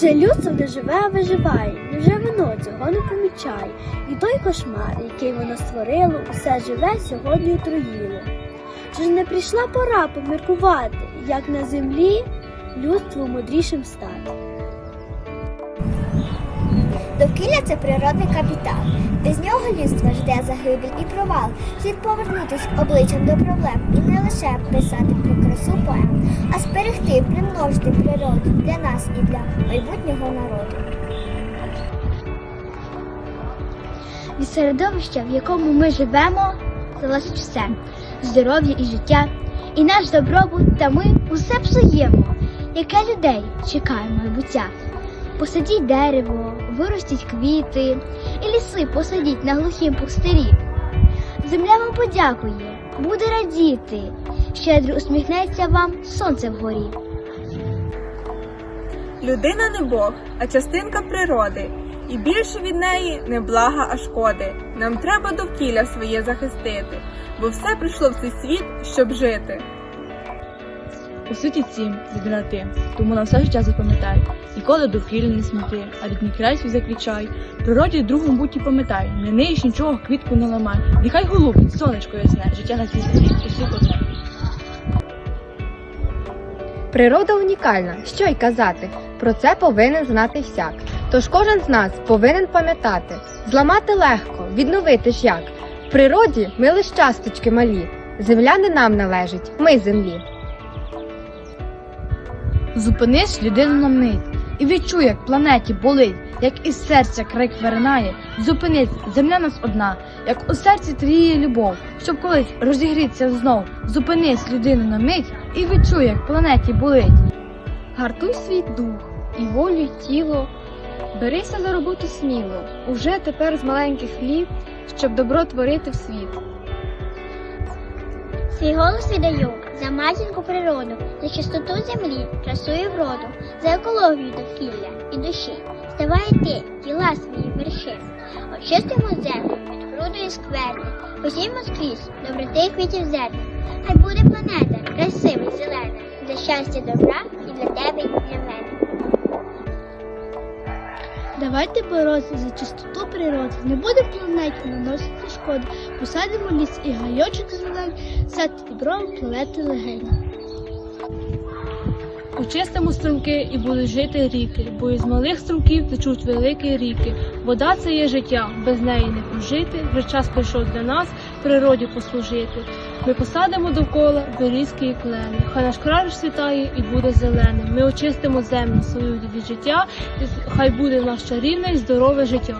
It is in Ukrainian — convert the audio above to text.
Вже людство не живе, а виживає, невже воно цього не помічає, і той кошмар, який воно створило, усе живе сьогодні отруїло. Чи ж не прийшла пора поміркувати, як на землі людству мудрішим стати? Довкілля це природний капітал. Без нього людство жде загибель і провал. Слід повернутись обличчям до проблем і не лише писати про красу поем, а зберегти, примножити природу для нас і для майбутнього народу. Від середовища, в якому ми живемо, залежить все здоров'я і життя, і наш добробут, та ми усе псуємо, яке людей чекає майбуття. Посадіть дерево, виростіть квіти, і ліси посадіть на глухім пустирі. Земля вам подякує, буде радіти, щедро усміхнеться вам сонце вгорі. Людина не Бог, а частинка природи, і більше від неї не блага, а шкоди. Нам треба довкілля своє захистити, бо все прийшло в цей світ, щоб жити. У світі цім єдина ти, тому на все життя запам'ятай, ніколи довкілля не сміти, а рідний край свій заквічай. Природі другом будь і пам'ятай, не неїш нічого квітку не ламай. Нехай голубить, сонечко ясне, життя на цій землі усіх одне. Природа унікальна, що й казати. Про це повинен знати всяк. Тож кожен з нас повинен пам'ятати, зламати легко, відновити ж як. В природі ми лиш часточки малі. Земля не нам належить, ми землі. Зупинись людину на мить і відчуй, як планеті болить, як із серця крик виринає. Зупинись, земля нас одна, як у серці тріє любов, щоб колись розігрітися знов. Зупинись людину на мить і відчуй, як планеті болить. Гартуй свій дух і волю, й тіло. Берися за роботу сміло, уже тепер з маленьких літ, щоб добро творити в світ. Свій голос віддаю за матінку природу, за чистоту землі, красу і вроду, за екологію довкілля і душі. Ставай ти, діла свої верши. Очистимо землю від груду і скверни, посіймо скрізь доброти і квітів зерна. Хай буде планета красива зелена, для щастя добра і для тебе, Давайте боротися за чистоту природи, не буде планеті наносити шкоди. Посадимо ліс і гайочок зелень, сад добром планети легені. Очистимо струмки і будуть жити ріки, бо із малих струмків течуть великі ріки. Вода це є життя, без неї не прожити. Вже час прийшов для нас природі послужити. Ми посадимо довкола берізки і клени. Хай наш край світає і буде зеленим. Ми очистимо землю свою від життя, і хай буде наше рівне і здорове життя.